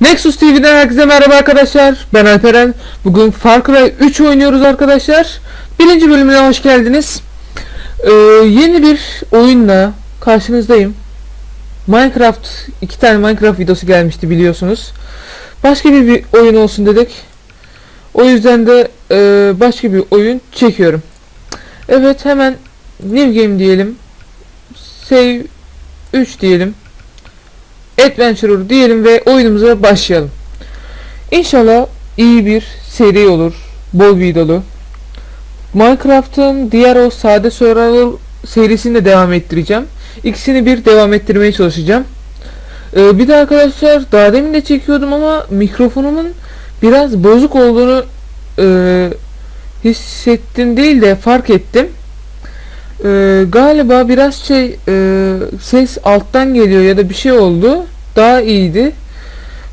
Nexus TV'den herkese merhaba arkadaşlar. Ben Alperen. Bugün Far Cry 3 oynuyoruz arkadaşlar. Birinci bölümüne hoş geldiniz. Ee, yeni bir oyunla karşınızdayım. Minecraft, iki tane Minecraft videosu gelmişti biliyorsunuz. Başka bir, bir oyun olsun dedik. O yüzden de e, başka bir oyun çekiyorum. Evet hemen New Game diyelim. Save 3 diyelim. Adventurer diyelim ve oyunumuza başlayalım. İnşallah iyi bir seri olur. Bol videolu. Minecraft'ın diğer o sade survival serisini de devam ettireceğim. İkisini bir devam ettirmeye çalışacağım. Ee, bir de arkadaşlar daha demin de çekiyordum ama mikrofonumun biraz bozuk olduğunu e, hissettim değil de fark ettim. Ee, galiba biraz şey e, ses alttan geliyor ya da bir şey oldu. Daha iyiydi.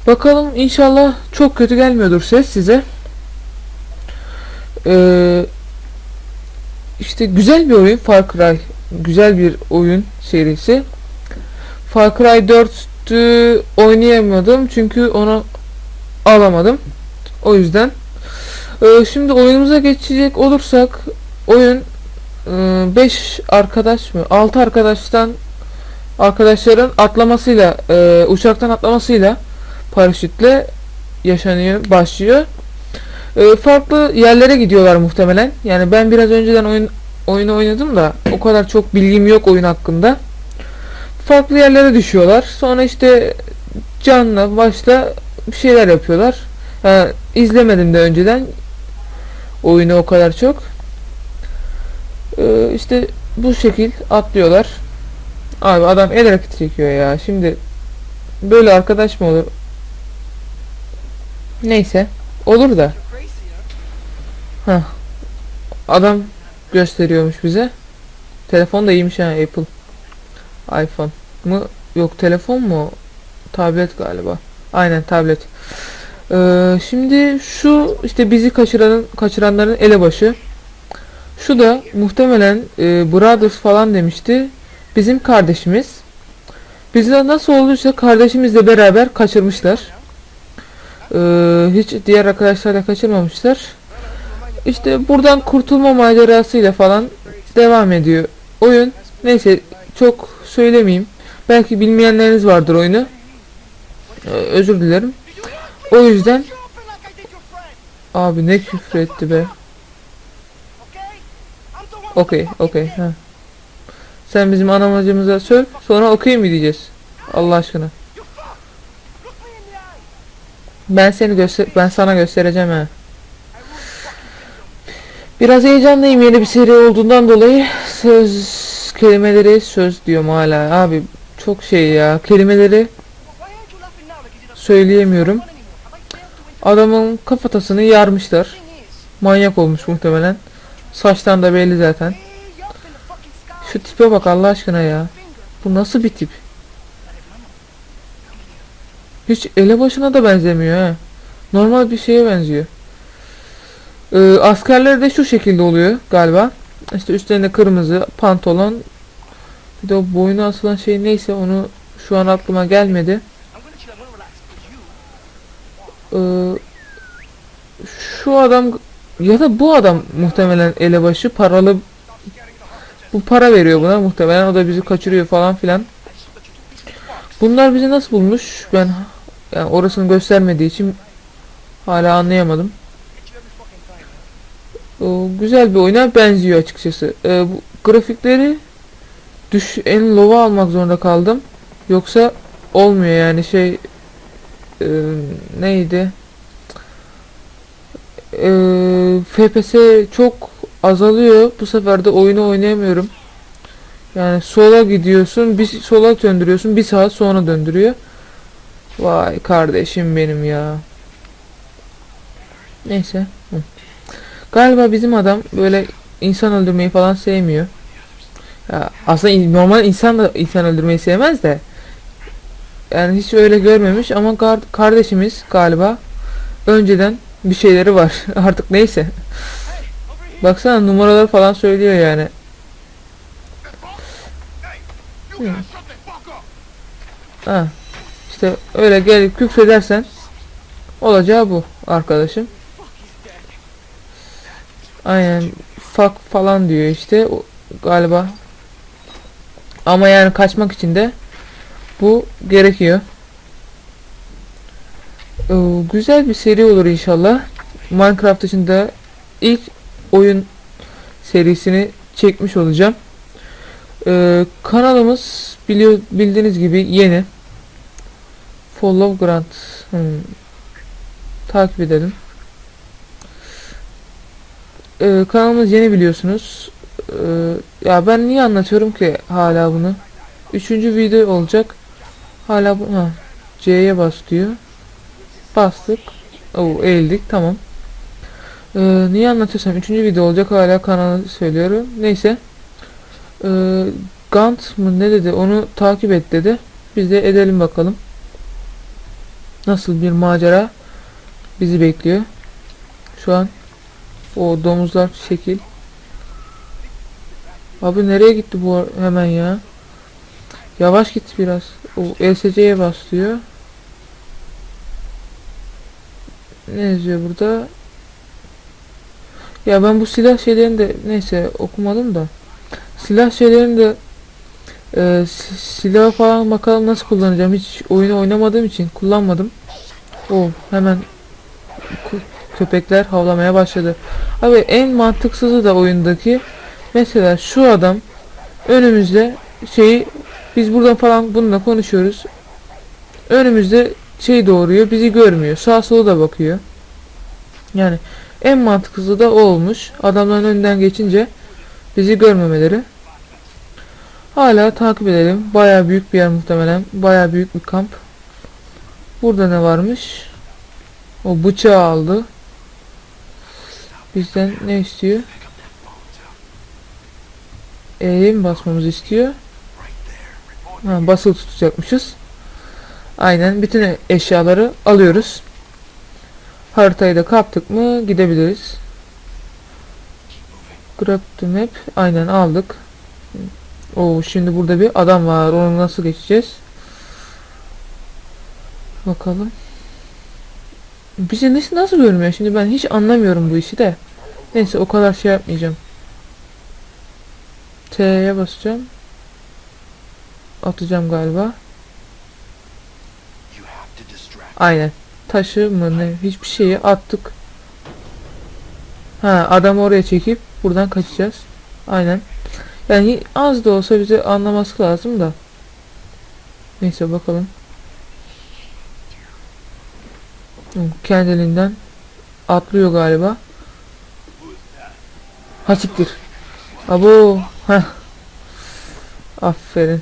Bakalım inşallah çok kötü gelmiyordur ses size. Ee, işte güzel bir oyun Far Cry. Güzel bir oyun serisi. Far Cry 4'ü oynayamadım çünkü onu alamadım. O yüzden. Ee, şimdi oyunumuza geçecek olursak oyun 5 arkadaş mı 6 arkadaştan arkadaşların atlamasıyla e, uçaktan atlamasıyla paraşütle yaşanıyor başlıyor. E, farklı yerlere gidiyorlar muhtemelen. Yani ben biraz önceden oyun oyunu oynadım da o kadar çok bilgim yok oyun hakkında. Farklı yerlere düşüyorlar. Sonra işte canla başla bir şeyler yapıyorlar. Yani izlemedim de önceden oyunu o kadar çok. Ee, işte bu şekil atlıyorlar. Abi adam el hareketi çekiyor ya. Şimdi böyle arkadaş mı olur? Neyse. Olur da. Hah. Adam gösteriyormuş bize. Telefon da iyiymiş ha Apple. iPhone mı? Yok telefon mu? Tablet galiba. Aynen tablet. Ee, şimdi şu işte bizi kaçıranın kaçıranların elebaşı. Şu da muhtemelen e, Brothers falan demişti. Bizim kardeşimiz. Bizde nasıl olduysa kardeşimizle beraber kaçırmışlar. E, hiç diğer arkadaşlarla kaçırmamışlar. İşte buradan kurtulma macerasıyla falan devam ediyor oyun. Neyse çok söylemeyeyim. Belki bilmeyenleriniz vardır oyunu. E, özür dilerim. O yüzden abi ne küfür etti be. Okey, okey. Sen bizim anamacımıza söv, sonra okey mi diyeceğiz? Allah aşkına. Ben seni göster ben sana göstereceğim ha. Biraz heyecanlıyım yeni bir seri olduğundan dolayı söz kelimeleri söz diyorum hala abi çok şey ya kelimeleri söyleyemiyorum. Adamın kafatasını yarmışlar. Manyak olmuş muhtemelen. Saçtan da belli zaten. Şu tipe bak Allah aşkına ya. Bu nasıl bir tip? Hiç elebaşına da benzemiyor ha. Normal bir şeye benziyor. Ee, askerler de şu şekilde oluyor galiba. İşte üstlerinde kırmızı pantolon. Bir de o boynu asılan şey neyse onu şu an aklıma gelmedi. Ee, şu adam ya da bu adam muhtemelen elebaşı paralı bu para veriyor buna muhtemelen o da bizi kaçırıyor falan filan. Bunlar bizi nasıl bulmuş? Ben yani orasını göstermediği için hala anlayamadım. O, güzel bir oyuna benziyor açıkçası. Ee, bu grafikleri düş en low'a almak zorunda kaldım. Yoksa olmuyor yani şey e, neydi? E, FPS çok azalıyor. Bu sefer de oyunu oynayamıyorum. Yani sola gidiyorsun, bir sola döndürüyorsun, bir saat sonra döndürüyor. Vay kardeşim benim ya. Neyse. Hı. Galiba bizim adam böyle insan öldürmeyi falan sevmiyor. Ya aslında normal insan da insan öldürmeyi sevmez de. Yani hiç öyle görmemiş ama kardeşimiz galiba önceden bir şeyleri var. Artık neyse. Baksana numaraları falan söylüyor yani. Ha. İşte öyle gelip küfredersen Olacağı bu arkadaşım. Aynen fuck falan diyor işte galiba. Ama yani kaçmak için de bu gerekiyor. Ee, güzel bir seri olur inşallah. Minecraft dışında ilk oyun serisini çekmiş olacağım. Ee, kanalımız biliyor bildiğiniz gibi yeni. Follow Grant. Hmm. Takip edelim. Ee, kanalımız yeni biliyorsunuz. Ee, ya ben niye anlatıyorum ki hala bunu? Üçüncü video olacak. Hala bu C'ye bas diyor. Bastık. Oo eğildik tamam. Ee, niye anlatıyorsam üçüncü video olacak hala kanalı söylüyorum. Neyse. Ee, Gant mı ne dedi onu takip et dedi. Biz de edelim bakalım. Nasıl bir macera bizi bekliyor. Şu an o domuzlar şekil. Abi nereye gitti bu hemen ya? Yavaş git biraz. O LSC'ye bas. Ne yazıyor burada? Ya ben bu silah şeylerini de neyse okumadım da. Silah şeylerini de e, si- silah falan bakalım nasıl kullanacağım. Hiç oyunu oynamadığım için kullanmadım. O hemen köpekler havlamaya başladı. Abi en mantıksızı da oyundaki mesela şu adam önümüzde şeyi biz buradan falan bununla konuşuyoruz. Önümüzde şey doğuruyor bizi görmüyor. Sağa sola da bakıyor. Yani en mantıklısı da o olmuş. Adamların önünden geçince bizi görmemeleri. Hala takip edelim. Baya büyük bir yer muhtemelen. Baya büyük bir kamp. Burada ne varmış? O bıçağı aldı. Bizden ne istiyor? E'ye mi basmamızı istiyor? Ha, basılı tutacakmışız. Aynen bütün eşyaları alıyoruz. Haritayı da kaptık mı gidebiliriz. Grab the map. Aynen aldık. Oo şimdi burada bir adam var. Onu nasıl geçeceğiz? Bakalım. Bizi nasıl, nasıl görmüyor? Şimdi ben hiç anlamıyorum bu işi de. Neyse o kadar şey yapmayacağım. T'ye basacağım. Atacağım galiba. Aynen. Taşı mı ne? Hiçbir şeyi attık. Ha adamı oraya çekip buradan kaçacağız. Aynen. Yani az da olsa bize anlaması lazım da. Neyse bakalım. Kendiliğinden atlıyor galiba. Ha siktir. Abo. Heh. Aferin.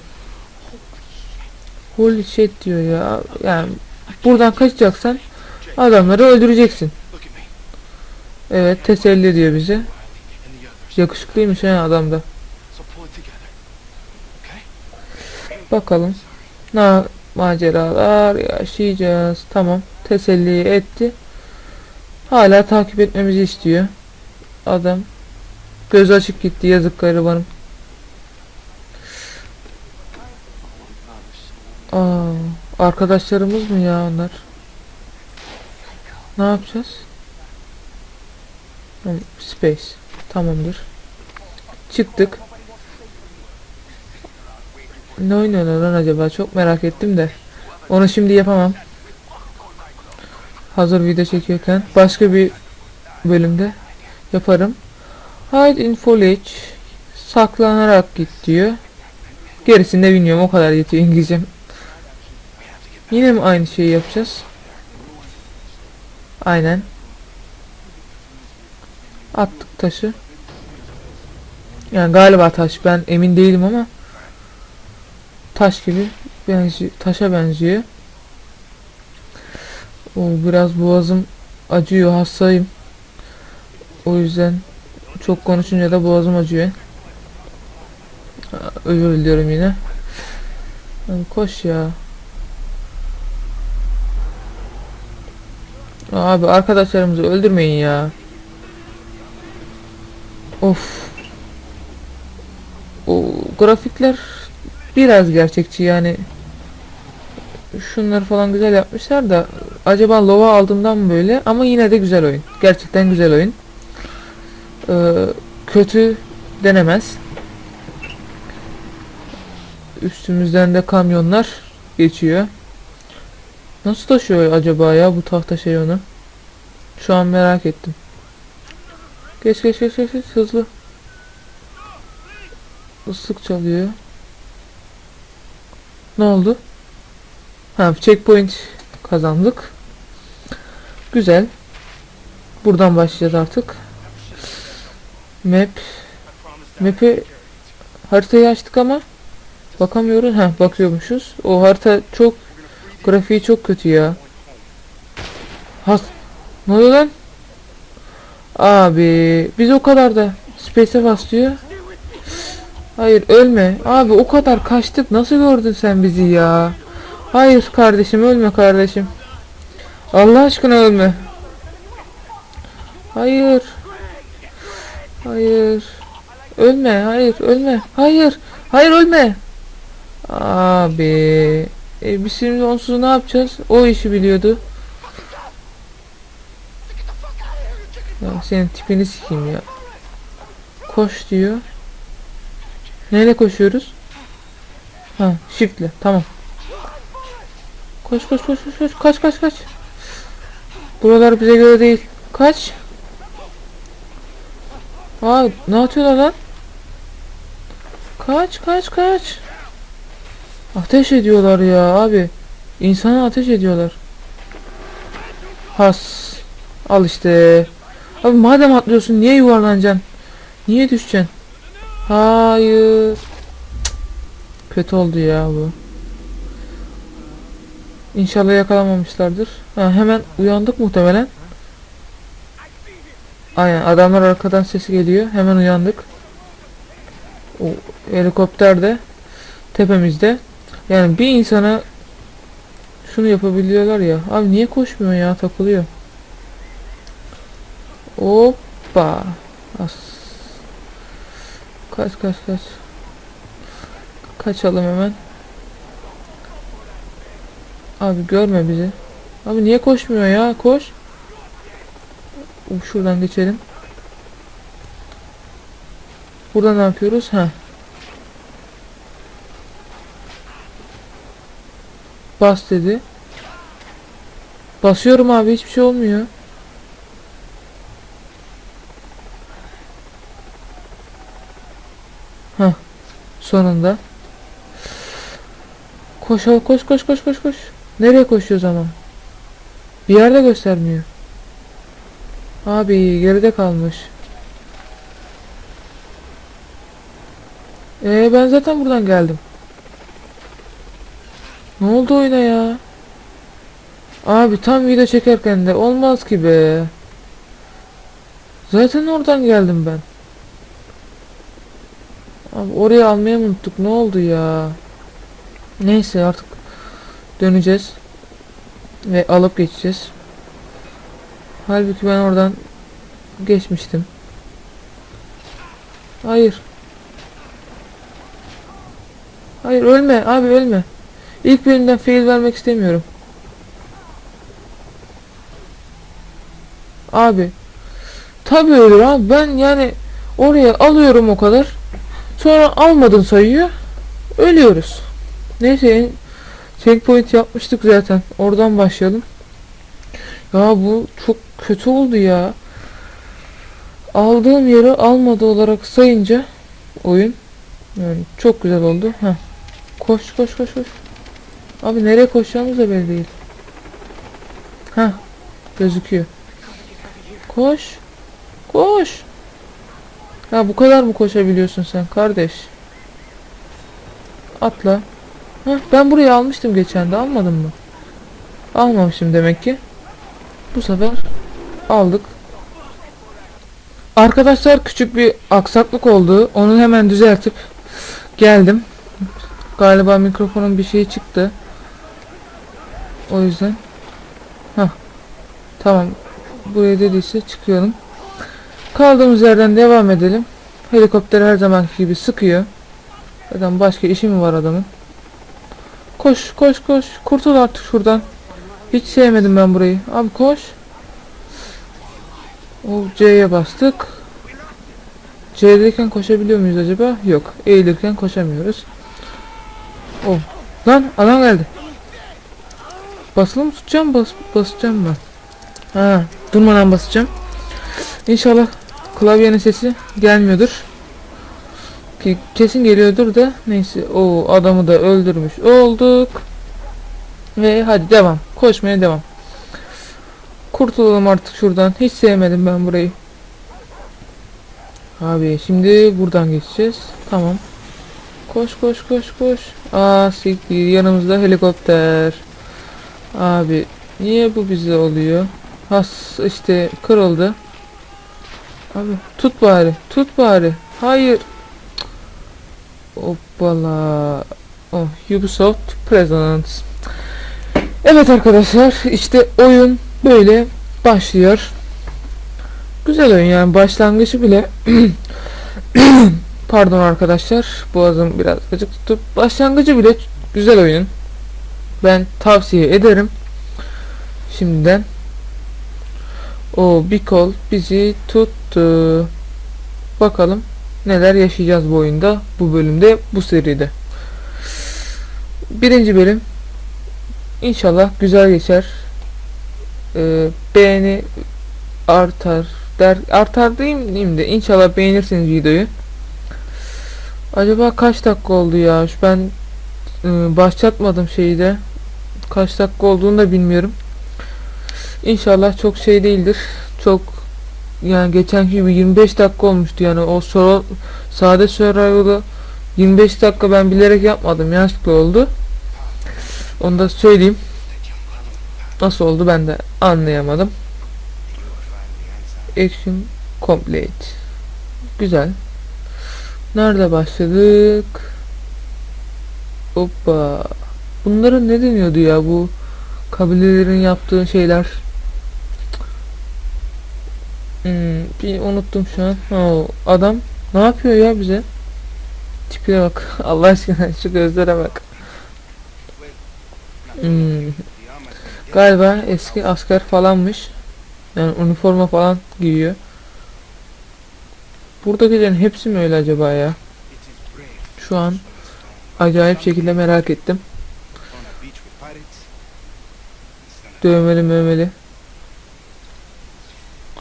Holy shit diyor ya. Yani buradan kaçacaksan adamları öldüreceksin. Evet teselli ediyor bize. Yakışıklıymış it together. Okay? Bakalım. Ne maceralar yaşayacağız. Tamam. Teselli etti. Hala takip etmemizi istiyor. Adam. Göz açık gitti yazık garibanım. Aa, arkadaşlarımız mı ya onlar? Ne yapacağız? Hı, Space. Tamamdır. Çıktık. Ne oynuyorlar lan acaba? Çok merak ettim de. Onu şimdi yapamam. Hazır video çekiyorken. Başka bir bölümde yaparım. Hide in foliage. Saklanarak git diyor. Gerisini de bilmiyorum. O kadar yetiyor İngilizcem. Yine mi aynı şeyi yapacağız? Aynen. Attık taşı. Yani galiba taş. Ben emin değilim ama taş gibi benziyor, taşa benziyor. O biraz boğazım acıyor, hastayım. O yüzden çok konuşunca da boğazım acıyor. Özür diliyorum yine. Koş ya. Abi arkadaşlarımızı öldürmeyin ya. Of. O grafikler biraz gerçekçi yani. Şunları falan güzel yapmışlar da acaba lova aldığımdan mı böyle ama yine de güzel oyun. Gerçekten güzel oyun. Ee, kötü denemez. Üstümüzden de kamyonlar geçiyor. Nasıl taşıyor acaba ya bu tahta şey onu? Şu an merak ettim. Geç geç geç geç, geç hızlı. Islık çalıyor. Ne oldu? Ha checkpoint kazandık. Güzel. Buradan başlayacağız artık. Map. Map'i haritayı açtık ama bakamıyoruz. Ha bakıyormuşuz. O harita çok grafiği çok kötü ya. Has. Ne oluyor lan? Abi biz o kadar da space'e bas diyor. Hayır ölme. Abi o kadar kaçtık. Nasıl gördün sen bizi ya? Hayır kardeşim ölme kardeşim. Allah aşkına ölme. Hayır. Hayır. Ölme. Hayır ölme. Hayır. Hayır ölme. Abi. E, biz şimdi onsuz ne yapacağız? O işi biliyordu. Ya senin tipini sikeyim ya. Koş diyor. Neyle koşuyoruz? Ha, shift'le. Tamam. Koş koş koş koş koş. Kaç kaç kaç. Buralar bize göre değil. Kaç. Aa, ne atıyorlar lan? Kaç kaç kaç. Ateş ediyorlar ya abi. İnsana ateş ediyorlar. Has. Al işte. Abi madem atlıyorsun niye yuvarlanacaksın? Niye düşeceksin? Hayır. Cık. Kötü oldu ya bu. İnşallah yakalamamışlardır. Ha, hemen uyandık muhtemelen. Aynen adamlar arkadan sesi geliyor. Hemen uyandık. O helikopter de tepemizde. Yani bir insana şunu yapabiliyorlar ya. Abi niye koşmuyor ya takılıyor. Hoppa. As. Kaç kaç kaç. Kaçalım hemen. Abi görme bizi. Abi niye koşmuyor ya? Koş. Şuradan geçelim. Burada ne yapıyoruz? Ha. Bas dedi. Basıyorum abi hiçbir şey olmuyor. Hah. Sonunda. Koş al koş koş koş koş koş. Nereye koşuyoruz ama? Bir yerde göstermiyor. Abi geride kalmış. Ee ben zaten buradan geldim. Ne oldu oyuna ya? Abi tam video çekerken de olmaz ki be. Zaten oradan geldim ben. Abi oraya almayı unuttuk? Ne oldu ya? Neyse artık döneceğiz. Ve alıp geçeceğiz. Halbuki ben oradan geçmiştim. Hayır. Hayır ölme abi ölme. İlk bölümden fail vermek istemiyorum. Abi. Tabii ölür abi ben yani oraya alıyorum o kadar. Sonra almadın sayıyor. Ölüyoruz. Neyse checkpoint yapmıştık zaten. Oradan başlayalım. Ya bu çok kötü oldu ya. Aldığım yeri almadı olarak sayınca oyun yani çok güzel oldu. Heh. Koş koş koş koş. Abi nereye koşacağımız da belli değil. Ha gözüküyor. Koş. Koş. Ya bu kadar mı koşabiliyorsun sen kardeş? Atla. Heh, ben burayı almıştım geçen de almadım mı? Almamışım demek ki. Bu sefer aldık. Arkadaşlar küçük bir aksaklık oldu. Onu hemen düzeltip geldim. Galiba mikrofonun bir şeyi çıktı. O yüzden. Hah. Tamam. Buraya dediyse çıkıyorum. Kaldığımız yerden devam edelim. Helikopter her zamanki gibi sıkıyor. Zaten başka işi mi var adamın? Koş koş koş. Kurtul artık şuradan. Hiç sevmedim ben burayı. Abi koş. O C'ye bastık. C'deyken koşabiliyor muyuz acaba? Yok. Eğilirken koşamıyoruz. Oh. Lan adam geldi. Basılı tutacağım? Bas, basacağım ben. Ha, durmadan basacağım. İnşallah klavyenin sesi gelmiyordur. Ki kesin geliyordur da neyse o adamı da öldürmüş olduk. Ve hadi devam. Koşmaya devam. Kurtulalım artık şuradan. Hiç sevmedim ben burayı. Abi şimdi buradan geçeceğiz. Tamam. Koş koş koş koş. Aa siktir yanımızda helikopter. Abi niye bu bize oluyor? Has işte kırıldı. Abi tut bari. Tut bari. Hayır. Hoppala. Oh, Ubisoft Presents. Evet arkadaşlar işte oyun böyle başlıyor. Güzel oyun yani başlangıcı bile Pardon arkadaşlar boğazım biraz gıcık tuttu. Başlangıcı bile güzel oyun. Ben tavsiye ederim. Şimdiden. O bir kol bizi tuttu. Bakalım neler yaşayacağız bu oyunda, bu bölümde, bu seride. Birinci bölüm İnşallah güzel geçer. Ee, beğeni artar der artar diyeyim, de inşallah beğenirsiniz videoyu. Acaba kaç dakika oldu ya? Şu ben e, başlatmadım şeyi de. Kaç dakika olduğunu da bilmiyorum. İnşallah çok şey değildir. Çok yani geçen gibi 25 dakika olmuştu yani o soru sade survival'ı 25 dakika ben bilerek yapmadım yanlışlıkla oldu. Onu da söyleyeyim. Nasıl oldu ben de anlayamadım. Action complete. Güzel. Nerede başladık? Hoppa. Bunlara ne deniyordu ya bu kabilelerin yaptığı şeyler? Hmm, bir unuttum şu an. Ha, adam ne yapıyor ya bize? Tipine bak. Allah aşkına şu gözlere bak. Hmm. Galiba eski asker falanmış. Yani üniforma falan giyiyor. Buradakilerin hepsi mi öyle acaba ya? Şu an acayip şekilde merak ettim. Dövmeli mövmeli.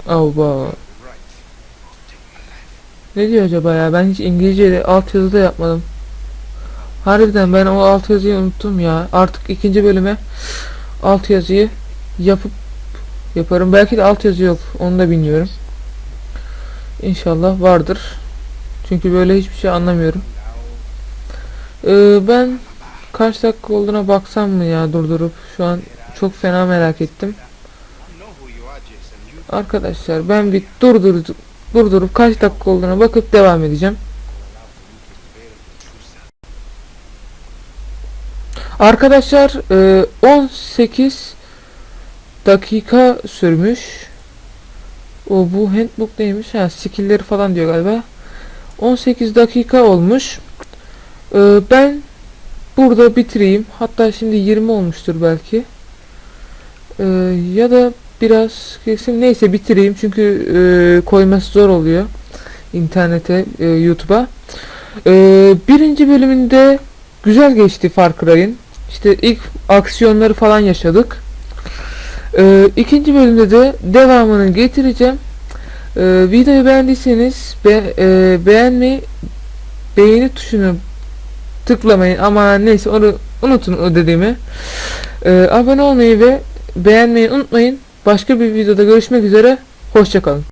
Avba. Ne diyor acaba ya? Ben hiç İngilizce alt yazıda yapmadım. Harbiden ben o alt yazıyı unuttum ya. Artık ikinci bölüme alt yazıyı yapıp yaparım. Belki de alt yazı yok. Onu da bilmiyorum. İnşallah vardır. Çünkü böyle hiçbir şey anlamıyorum. Ee, ben kaç dakika olduğuna baksam mı ya durdurup şu an çok fena merak ettim. Arkadaşlar ben bir durdurup durdurup kaç dakika olduğuna bakıp devam edeceğim. Arkadaşlar e, 18 dakika sürmüş. O bu handbook neymiş? Ha skill'leri falan diyor galiba. 18 dakika olmuş. E, ben burada bitireyim. Hatta şimdi 20 olmuştur belki. E, ya da biraz kesim neyse bitireyim çünkü e, koyması zor oluyor internete e, YouTube'a. E, birinci bölümünde güzel geçti Far Cry'in. İşte ilk aksiyonları falan yaşadık. Ee, ikinci bölümde de devamını getireceğim. Ee, videoyu beğendiyseniz be, e, beğenmeyi, beğeni tuşunu tıklamayın ama neyse onu unutun o dediğimi. Ee, abone olmayı ve beğenmeyi unutmayın. Başka bir videoda görüşmek üzere. Hoşçakalın.